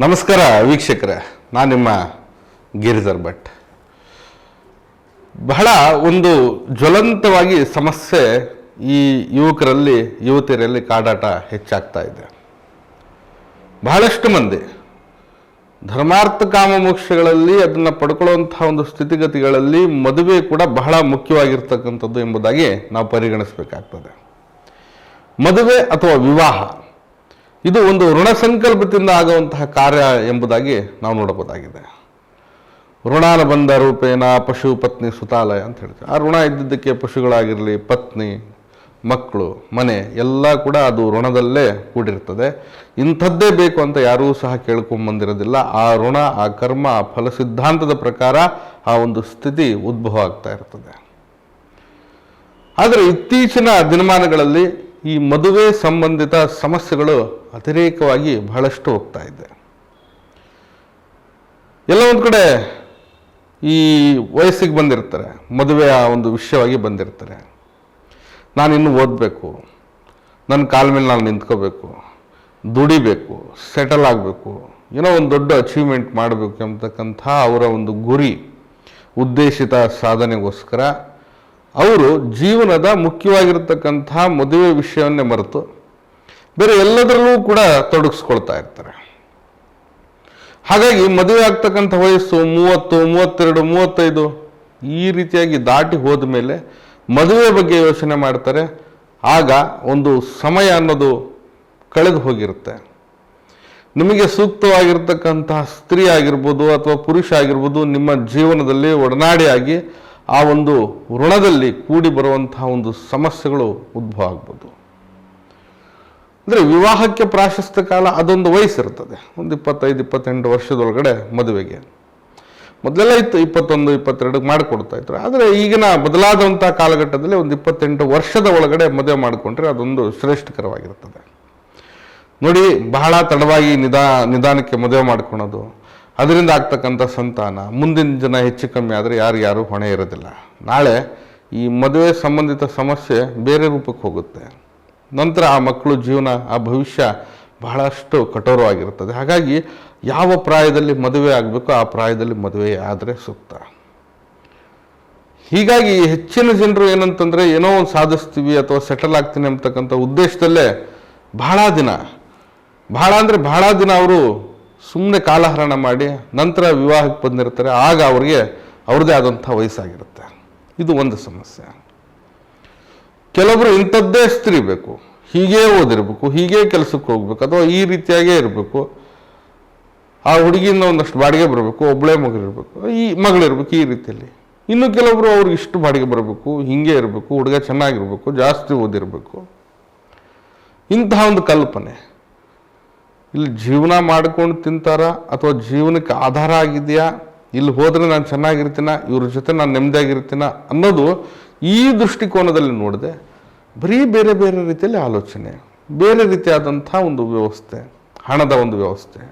ನಮಸ್ಕಾರ ವೀಕ್ಷಕರೇ, ನಾನು ನಿಮ್ಮ ಗಿರಿಧರ್ ಭಟ್. ಬಹಳ ಒಂದು ಜ್ವಲಂತವಾಗಿ ಸಮಸ್ಯೆ ಈ ಯುವಕರಲ್ಲಿ, ಯುವತಿಯರಲ್ಲಿ ಕಾಡಾಟ ಹೆಚ್ಚಾಗ್ತಾ ಇದೆ. ಬಹಳಷ್ಟು ಮಂದಿ ಧರ್ಮಾರ್ಥ ಕಾಮ ಮೋಕ್ಷಗಳಲ್ಲಿ ಅದನ್ನು ಪಡ್ಕೊಳ್ಳುವಂತಹ ಒಂದು ಸ್ಥಿತಿಗತಿಗಳಲ್ಲಿ ಮದುವೆ ಕೂಡ ಬಹಳ ಮುಖ್ಯವಾಗಿರ್ತಕ್ಕಂಥದ್ದು ಎಂಬುದಾಗಿ ನಾವು ಪರಿಗಣಿಸಬೇಕಾಗ್ತದೆ. ಮದುವೆ ಅಥವಾ ವಿವಾಹ ಇದು ಒಂದು ಋಣ ಸಂಕಲ್ಪದಿಂದ ಆಗುವಂತಹ ಕಾರ್ಯ ಎಂಬುದಾಗಿ ನಾವು ನೋಡಬಹುದಾಗಿದೆ. ಋಣಾನ ಬಂದ ರೂಪೇಣ ಪಶು ಪತ್ನಿ ಸುತಾಲಯ ಅಂತ ಹೇಳ್ತೀವಿ. ಆ ಋಣ ಇದ್ದಿದ್ದಕ್ಕೆ ಪಶುಗಳಾಗಿರಲಿ, ಪತ್ನಿ, ಮಕ್ಕಳು, ಮನೆ, ಎಲ್ಲ ಕೂಡ ಅದು ಋಣದಲ್ಲೇ ಕೂಡಿರ್ತದೆ. ಇಂಥದ್ದೇ ಬೇಕು ಅಂತ ಯಾರೂ ಸಹ ಕೇಳ್ಕೊಂಬಂದಿರೋದಿಲ್ಲ. ಆ ಋಣ, ಆ ಕರ್ಮ, ಆ ಫಲ ಸಿದ್ಧಾಂತದ ಪ್ರಕಾರ ಆ ಒಂದು ಸ್ಥಿತಿ ಉದ್ಭವ ಆಗ್ತಾ ಇರ್ತದೆ. ಆದರೆ ಇತ್ತೀಚಿನ ದಿನಮಾನಗಳಲ್ಲಿ ಈ ಮದುವೆ ಸಂಬಂಧಿತ ಸಮಸ್ಯೆಗಳು ಅತಿರೇಕವಾಗಿ ಬಹಳಷ್ಟು ಹೋಗ್ತಾ ಇದೆ. ಎಲ್ಲ ಒಂದು ಕಡೆ ಈ ವಯಸ್ಸಿಗೆ ಬಂದಿರ್ತಾರೆ ಮದುವೆಯ ಒಂದು ವಿಷಯವಾಗಿ ಬಂದಿರ್ತಾರೆ. ನಾನಿನ್ನು ಓದಬೇಕು ನನ್ನ ಕಾಲ ಮೇಲೆ ನಾನು ನಿಂತ್ಕೋಬೇಕು, ದುಡಿಬೇಕು ಸೆಟಲ್ ಆಗಬೇಕು, ಏನೋ ಒಂದು ದೊಡ್ಡ ಅಚೀವ್ಮೆಂಟ್ ಮಾಡಬೇಕು ಎಂಬತಕ್ಕಂಥ ಅವರ ಒಂದು ಗುರಿ, ಉದ್ದೇಶಿತ ಸಾಧನೆಗೋಸ್ಕರ ಅವರು ಜೀವನದ ಮುಖ್ಯವಾಗಿರತಕ್ಕಂಥ ಮದುವೆ ವಿಷಯವನ್ನೇ ಮರೆತು ಬೇರೆ ಎಲ್ಲದರಲ್ಲೂ ಕೂಡ ತೊಡಗಿಸ್ಕೊಳ್ತಾ ಇರ್ತಾರೆ. ಹಾಗಾಗಿ ಮದುವೆ ಆಗ್ತಕ್ಕಂಥ ವಯಸ್ಸು ಮೂವತ್ತು, ಮೂವತ್ತೆರಡು, ಮೂವತ್ತೈದು ಈ ರೀತಿಯಾಗಿ ದಾಟಿ ಹೋದ ಮೇಲೆ ಮದುವೆ ಬಗ್ಗೆ ಯೋಚನೆ ಮಾಡ್ತಾರೆ. ಆಗ ಒಂದು ಸಮಯ ಅನ್ನೋದು ಕಳೆದು ಹೋಗಿರುತ್ತೆ. ನಿಮಗೆ ಸೂಕ್ತವಾಗಿರ್ತಕ್ಕಂತಹ ಸ್ತ್ರೀ ಆಗಿರ್ಬೋದು ಅಥವಾ ಪುರುಷ ಆಗಿರ್ಬೋದು ನಿಮ್ಮ ಜೀವನದಲ್ಲಿ ಒಡನಾಡಿಯಾಗಿ ಆ ಒಂದು ಋಣದಲ್ಲಿ ಕೂಡಿ ಬರುವಂತಹ ಒಂದು ಸಮಸ್ಯೆಗಳು ಉದ್ಭವ ಆಗ್ಬೋದು. ಅಂದರೆ ವಿವಾಹಕ್ಕೆ ಪ್ರಾಶಸ್ತ್ಯ ಕಾಲ ಅದೊಂದು ವಯಸ್ಸಿರ್ತದೆ ಒಂದು ಇಪ್ಪತ್ತೈದು, ಇಪ್ಪತ್ತೆಂಟು ವರ್ಷದೊಳಗಡೆ ಮದುವೆಗೆ. ಮೊದಲೆಲ್ಲ ಇತ್ತು, ಇಪ್ಪತ್ತೊಂದು ಇಪ್ಪತ್ತೆರಡಕ್ಕೆ ಮಾಡಿಕೊಡ್ತಾ ಇದ್ರು. ಆದರೆ ಈಗಿನ ಬದಲಾದಂಥ ಕಾಲಘಟ್ಟದಲ್ಲಿ ಒಂದು ಇಪ್ಪತ್ತೆಂಟು ವರ್ಷದ ಒಳಗಡೆ ಮದುವೆ ಮಾಡಿಕೊಂಡ್ರೆ ಅದೊಂದು ಶ್ರೇಷ್ಠಕರವಾಗಿರ್ತದೆ ನೋಡಿ, ಬಹಳ ತಡವಾಗಿ ನಿದಾ, ನಿಧಾನಕ್ಕೆ ಮದುವೆ ಮಾಡ್ಕೊಳೋದು ಅದರಿಂದ ಆಗ್ತಕ್ಕಂಥ ಸಂತಾನ. ಮುಂದಿನ ಜನ ಹೆಚ್ಚು ಕಮ್ಮಿ ಆದರೆ ಯಾರು ಯಾರು ಹೊಣೆ ಇರೋದಿಲ್ಲ. ನಾಳೆ ಈ ಮದುವೆ ಸಂಬಂಧಿತ ಸಮಸ್ಯೆ ಬೇರೆ ರೂಪಕ್ಕೆ ಹೋಗುತ್ತೆ. ನಂತರ ಆ ಮಕ್ಕಳು ಜೀವನ, ಆ ಭವಿಷ್ಯ ಬಹಳಷ್ಟು ಕಠೋರವಾಗಿರುತ್ತದೆ. ಹಾಗಾಗಿ ಯಾವ ಪ್ರಾಯದಲ್ಲಿ ಮದುವೆ ಆಗಬೇಕು ಆ ಪ್ರಾಯದಲ್ಲಿ ಮದುವೆ ಆದರೆ ಸೂಕ್ತ. ಹೀಗಾಗಿ ಹೆಚ್ಚಿನ ಜನರು ಏನಂತಂದರೆ ಏನೋ ಒಂದು ಸಾಧಿಸ್ತೀವಿ ಅಥವಾ ಸೆಟಲ್ ಆಗ್ತೀನಿ ಅಂತಕ್ಕಂಥ ಉದ್ದೇಶದಲ್ಲೇ ಬಹಳ ದಿನ. ಬಹಳ ಅಂದರೆ ಬಹಳ ದಿನ ಅವರು ಸುಮ್ಮನೆ ಕಾಲಹರಣ ಮಾಡಿ ನಂತರ ವಿವಾಹಕ್ಕೆ ಬಂದಿರ್ತಾರೆ, ಆಗ ಅವರಿಗೆ ಅವ್ರದ್ದೇ ಆದಂಥ ವಯಸ್ಸಾಗಿರುತ್ತೆ. ಇದು ಒಂದು ಸಮಸ್ಯೆ. ಕೆಲವರು ಇಂಥದ್ದೇ ಸ್ತ್ರೀ ಬೇಕು. ಹೀಗೇ ಓದಿರಬೇಕು, ಹೀಗೇ ಕೆಲಸಕ್ಕೆ ಹೋಗ್ಬೇಕು, ಅಥವಾ ಈ ರೀತಿಯಾಗೇ ಇರಬೇಕು. ಆ ಹುಡುಗಿಯಿಂದ ಒಂದಷ್ಟು ಬಾಡಿಗೆ ಬರಬೇಕು ಒಬ್ಬಳೇ ಮಗಳಿರಬೇಕು, ಈ ಮಗಳಿರಬೇಕು ಈ ರೀತಿಯಲ್ಲಿ. ಇನ್ನು ಕೆಲವರು ಅವ್ರಿಗೆ ಇಷ್ಟು ಬಾಡಿಗೆ ಬರಬೇಕು, ಹೀಗೆ ಇರಬೇಕು, ಹುಡುಗ ಚೆನ್ನಾಗಿರ್ಬೇಕು, ಜಾಸ್ತಿ ಓದಿರಬೇಕು. ಇಂತಹ ಒಂದು ಕಲ್ಪನೆ. ಇಲ್ಲಿ ಜೀವನ ಮಾಡ್ಕೊಂಡು ತಿಂತಾರ ಅಥವಾ ಜೀವನಕ್ಕೆ ಆಧಾರ ಆಗಿದೆಯಾ? ಇಲ್ಲಿ ಹೋದರೆ ನಾನು ಚೆನ್ನಾಗಿರ್ತೀನ? ಇವ್ರ ಜೊತೆ ನಾನು ನೆಮ್ಮದಿಯಾಗಿರ್ತೀನ? ಅನ್ನೋದು ಈ ದೃಷ್ಟಿಕೋನದಲ್ಲಿ ನೋಡಿದೆ. ಬರೀ ಬೇರೆ ಬೇರೆ ರೀತಿಯಲ್ಲಿ ಆಲೋಚನೆ, ಬೇರೆ ರೀತಿಯಾದಂಥ ಒಂದು ವ್ಯವಸ್ಥೆ, ಹಣದ ಒಂದು ವ್ಯವಸ್ಥೆ.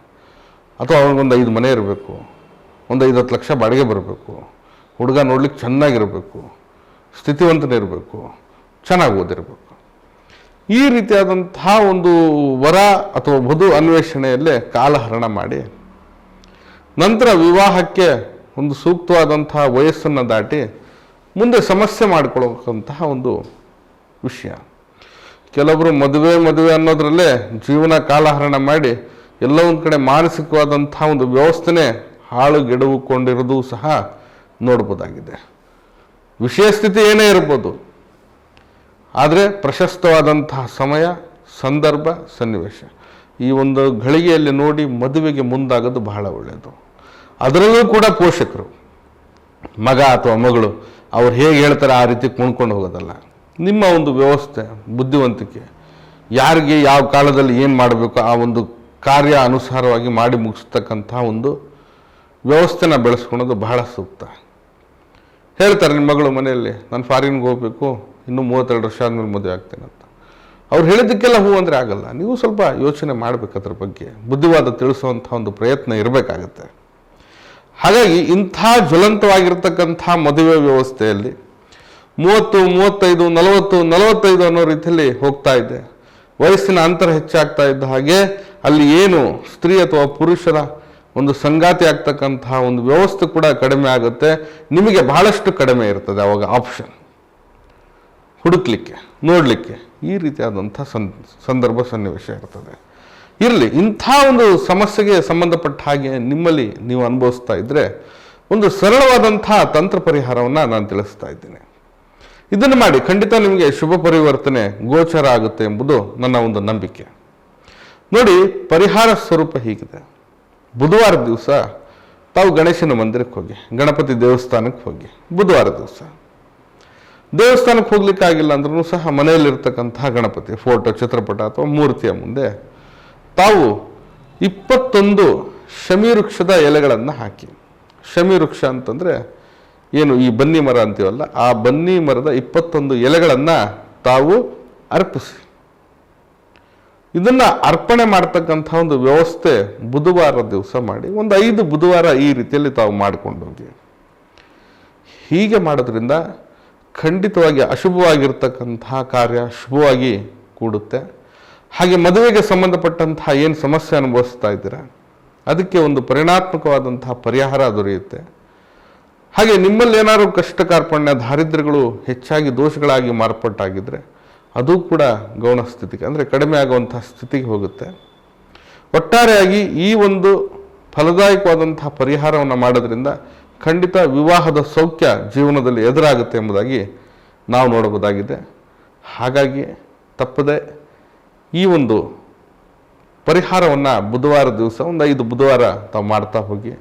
ಅಥವಾ ಅವ್ನಿಗೊಂದು ಐದು ಮನೆ ಇರಬೇಕು, ಒಂದು ಐದು ಹತ್ತು ಲಕ್ಷ ಬಾಡಿಗೆ ಬರಬೇಕು, ಹುಡುಗ ನೋಡ್ಲಿಕ್ಕೆ ಚೆನ್ನಾಗಿರಬೇಕು ಸ್ಥಿತಿವಂತನೇ ಇರಬೇಕು ಚೆನ್ನಾಗಿ ಓದಿರಬೇಕು. ಈ ರೀತಿಯಾದಂತಹ ಒಂದು ವರ ಅಥವಾ ವಧು ಅನ್ವೇಷಣೆಯಲ್ಲೇ ಕಾಲಹರಣ ಮಾಡಿ, ನಂತರ ವಿವಾಹಕ್ಕೆ ಒಂದು ಸೂಕ್ತವಾದಂತಹ ವಯಸ್ಸನ್ನು ದಾಟಿ ಮುಂದೆ ಸಮಸ್ಯೆ ಮಾಡಿಕೊಳ್ಳೋಂತಹ ಒಂದು ವಿಷಯ. ಕೆಲವರು ಮದುವೆ ಮದುವೆ ಅನ್ನೋದರಲ್ಲೇ ಜೀವನ ಕಾಲಹರಣ ಮಾಡಿ ಎಲ್ಲ ಒಂದು ಕಡೆ ಮಾನಸಿಕವಾದಂತಹ ಒಂದು ವ್ಯವಸ್ಥೆನೇ ಹಾಳುಗೆಡವುಕೊಂಡಿರೋದು ಸಹ ನೋಡ್ಬೋದಾಗಿದೆ. ವಿಷಯ ಸ್ಥಿತಿ ಏನೇ ಇರ್ಬೋದು ಆದರೆ ಪ್ರಶಸ್ತವಾದಂತಹ ಸಮಯ, ಸಂದರ್ಭ, ಸನ್ನಿವೇಶ. ಈ ಒಂದು ಘಳಿಗೆಯಲ್ಲಿ ನೋಡಿ ಮದುವೆಗೆ ಮುಂದಾಗೋದು ಬಹಳ ಒಳ್ಳೆಯದು ಅದರಲ್ಲೂ ಕೂಡ ಪೋಷಕರು, ಮಗ ಅಥವಾ ಮಗಳು, ಅವ್ರು ಹೇಗೆ ಹೇಳ್ತಾರೆ ಆ ರೀತಿ ಕುಣ್ಕೊಂಡು ಹೋಗೋದಲ್ಲ. ನಿಮ್ಮ ಒಂದು ವ್ಯವಸ್ಥೆ, ಬುದ್ಧಿವಂತಿಕೆ, ಯಾರಿಗೆ ಯಾವ ಕಾಲದಲ್ಲಿ ಏನು ಮಾಡಬೇಕು ಆ ಒಂದು ಕಾರ್ಯ ಅನುಸಾರವಾಗಿ ಮಾಡಿ ಮುಗಿಸ್ತಕ್ಕಂಥ ಒಂದು ವ್ಯವಸ್ಥೆನ ಬೆಳೆಸ್ಕೊಳೋದು ಬಹಳ ಸೂಕ್ತ. ಹೇಳ್ತಾರೆ ನಿಮ್ಮ ಮಗಳು ಮನೆಯಲ್ಲಿ, ನಾನು ಫಾರಿನ್ಗೆ ಹೋಗಬೇಕು ಇನ್ನೂ ಮೂವತ್ತೆರಡು ವರ್ಷ ಆದಮೇಲೆ ಮದುವೆ ಆಗ್ತೇನೆ ಅಂತ. ಅವ್ರು ಹೇಳಿದ್ದಕ್ಕೆಲ್ಲ ಹೂ ಅಂದರೆ ಆಗಲ್ಲ. ನೀವು ಸ್ವಲ್ಪ ಯೋಚನೆ ಮಾಡಬೇಕು ಅದ್ರ ಬಗ್ಗೆ. ಬುದ್ಧಿವಾದ ತಿಳಿಸುವಂಥ ಒಂದು ಪ್ರಯತ್ನ ಇರಬೇಕಾಗತ್ತೆ. ಹಾಗಾಗಿ ಇಂಥ ಜ್ವಲಂತವಾಗಿರ್ತಕ್ಕಂಥ ಮದುವೆ ವ್ಯವಸ್ಥೆಯಲ್ಲಿ ಮೂವತ್ತು, ಮೂವತ್ತೈದು, ನಲವತ್ತು, ನಲವತ್ತೈದು ಅನ್ನೋ ರೀತಿಯಲ್ಲಿ ಹೋಗ್ತಾ ಇದೆ. ವಯಸ್ಸಿನ ಅಂತರ ಹೆಚ್ಚಾಗ್ತಾ ಇದ್ದ ಹಾಗೆ ಅಲ್ಲಿ ಏನು ಸ್ತ್ರೀ ಅಥವಾ ಪುರುಷರ ಒಂದು ಸಂಗಾತಿ ಆಗ್ತಕ್ಕಂತಹ ಒಂದು ವ್ಯವಸ್ಥೆ ಕೂಡ ಕಡಿಮೆ ಆಗುತ್ತೆ. ನಿಮಗೆ ಬಹಳಷ್ಟು ಕಡಿಮೆ ಇರ್ತದೆ ಅವಾಗ ಆಪ್ಷನ್ ಹುಡುಕ್ಲಿಕ್ಕೆ, ನೋಡಲಿಕ್ಕೆ ಈ ರೀತಿಯಾದಂಥ ಸಂ ಸಂದರ್ಭ ಸನ್ನಿವೇಶ ಇರ್ತದೆ. ಇರಲಿ, ಇಂಥ ಒಂದು ಸಮಸ್ಯೆಗೆ ಸಂಬಂಧಪಟ್ಟ ಹಾಗೆ ನಿಮ್ಮಲ್ಲಿ ನೀವು ಅನುಭವಿಸ್ತಾ ಇದ್ದರೆ ಒಂದು ಸರಳವಾದಂಥ ತಂತ್ರ ಪರಿಹಾರವನ್ನು ನಾನು ತಿಳಿಸ್ತಾ ಇದ್ದೇನೆ. ಇದನ್ನು ಮಾಡಿ ಖಂಡಿತ ನಿಮಗೆ ಶುಭ ಪರಿವರ್ತನೆ, ಗೋಚರ ಆಗುತ್ತೆ ಎಂಬುದು ನನ್ನ ಒಂದು ನಂಬಿಕೆ. ನೋಡಿ, ಪರಿಹಾರ ಸ್ವರೂಪ ಹೀಗಿದೆ. ಬುಧವಾರ ದಿವಸ ತಾವು ಗಣೇಶನ ಮಂದಿರಕ್ಕೆ ಹೋಗಿ, ಗಣಪತಿ ದೇವಸ್ಥಾನಕ್ಕೆ ಹೋಗಿ, ಬುಧವಾರ ದಿವಸ. ದೇವಸ್ಥಾನಕ್ಕೆ ಹೋಗ್ಲಿಕ್ಕೆ ಅಂದ್ರೂ ಸಹ ಮನೆಯಲ್ಲಿರ್ತಕ್ಕಂತಹ ಗಣಪತಿ ಫೋಟೋ ಚಿತ್ರಪಟ ಅಥವಾ ಮೂರ್ತಿಯ ಮುಂದೆ ತಾವು ಇಪ್ಪತ್ತೊಂದು ಶಮಿ ವೃಕ್ಷದ ಎಲೆಗಳನ್ನು ಹಾಕಿ. ಶಮಿ ವೃಕ್ಷ ಅಂತಂದರೆ ಏನು ಈ ಬನ್ನಿ ಮರ ಅಂತೀವಲ್ಲ, ಆ ಬನ್ನಿ ಮರದ ಇಪ್ಪತ್ತೊಂದು ಎಲೆಗಳನ್ನು ತಾವು ಅರ್ಪಿಸಿ. ಇದನ್ನು ಅರ್ಪಣೆ ಮಾಡ್ತಕ್ಕಂಥ ಒಂದು ವ್ಯವಸ್ಥೆ ಬುಧವಾರ ದಿವಸ ಮಾಡಿ, ಒಂದು ಐದು ಬುಧವಾರ ಈ ರೀತಿಯಲ್ಲಿ ತಾವು ಮಾಡಿಕೊಂಡು ಹೋಗಿ. ಹೀಗೆ ಮಾಡೋದ್ರಿಂದ ಖಂಡಿತವಾಗಿ ಅಶುಭವಾಗಿರ್ತಕ್ಕಂತಹ ಕಾರ್ಯ ಶುಭವಾಗಿ ಕೂಡುತ್ತೆ. ಹಾಗೆ ಮದುವೆಗೆ ಸಂಬಂಧಪಟ್ಟಂತಹ ಏನು ಸಮಸ್ಯೆ ಅನುಭವಿಸ್ತಾ ಇದ್ದೀರಾ? ಅದಕ್ಕೆ ಒಂದು ಪರಿಣಾತ್ಮಕವಾದಂತಹ ಪರಿಹಾರ ದೊರೆಯುತ್ತೆ. ಹಾಗೆ ನಿಮ್ಮಲ್ಲಿ ಏನಾದರೂ ಕಷ್ಟ ಕಾರ್ಪಣ್ಯ ದಾರಿದ್ರ್ಯಗಳು ಹೆಚ್ಚಾಗಿ ದೋಷಗಳಾಗಿ ಮಾರ್ಪಟ್ಟಾಗಿದ್ರೆ ಅದು ಕೂಡ ಗೌಣ ಸ್ಥಿತಿಗೆ, ಅಂದರೆ ಕಡಿಮೆ ಆಗುವಂತಹ ಸ್ಥಿತಿಗೆ ಹೋಗುತ್ತೆ. ಒಟ್ಟಾರೆಯಾಗಿ ಈ ಒಂದು ಫಲದಾಯಕವಾದಂತಹ ಪರಿಹಾರವನ್ನು ಮಾಡೋದ್ರಿಂದ ಖಂಡಿತ ವಿವಾಹದ ಸೌಖ್ಯ ಜೀವನದಲ್ಲಿ ಎದುರಾಗುತ್ತೆ ಎಂಬುದಾಗಿ ನಾವು ನೋಡಬಹುದಾಗಿದೆ. ಹಾಗಾಗಿ ತಪ್ಪದೆ ಈ ಒಂದು ಪರಿಹಾರವನ್ನು ಬುಧವಾರ ದಿವಸ, ಒಂದು ಐದು ಬುಧವಾರ ತಾವು ಮಾಡ್ತಾ ಹೋಗಿ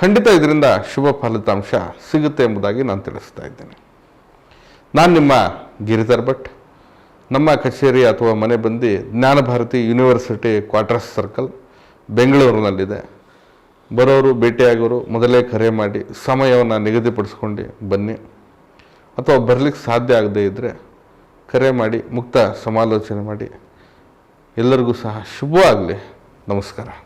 ಖಂಡಿತ ಇದರಿಂದ ಶುಭ ಫಲಿತಾಂಶ ಸಿಗುತ್ತೆ ಎಂಬುದಾಗಿ ನಾನು ತಿಳಿಸ್ತಾ ಇದ್ದೇನೆ. ನಾನು ನಿಮ್ಮ ಗಿರಿಧರ್ ಭಟ್. ನಮ್ಮ ಕಚೇರಿ ಅಥವಾ ಮನೆ ಬಂದು ಜ್ಞಾನಭಾರತಿ ಯೂನಿವರ್ಸಿಟಿ ಕ್ವಾರ್ಟರ್ಸ್ ಸರ್ಕಲ್ ಬೆಂಗಳೂರಿನಲ್ಲಿದೆ. ಬರೋರು ಭೇಟಿಯಾಗೋರು ಮೊದಲೇ ಕರೆ ಮಾಡಿ ಸಮಯವನ್ನು ನಿಗದಿಪಡಿಸ್ಕೊಂಡು ಬನ್ನಿ. ಅಥವಾ ಬರಲಿಕ್ಕೆ ಸಾಧ್ಯ ಆಗದೇ ಇದ್ದರೆ ಕರೆ ಮಾಡಿ ಮುಕ್ತ ಸಮಾಲೋಚನೆ ಮಾಡಿ. ಎಲ್ಲರಿಗೂ ಸಹ ಶುಭವಾಗಲಿ. ನಮಸ್ಕಾರ.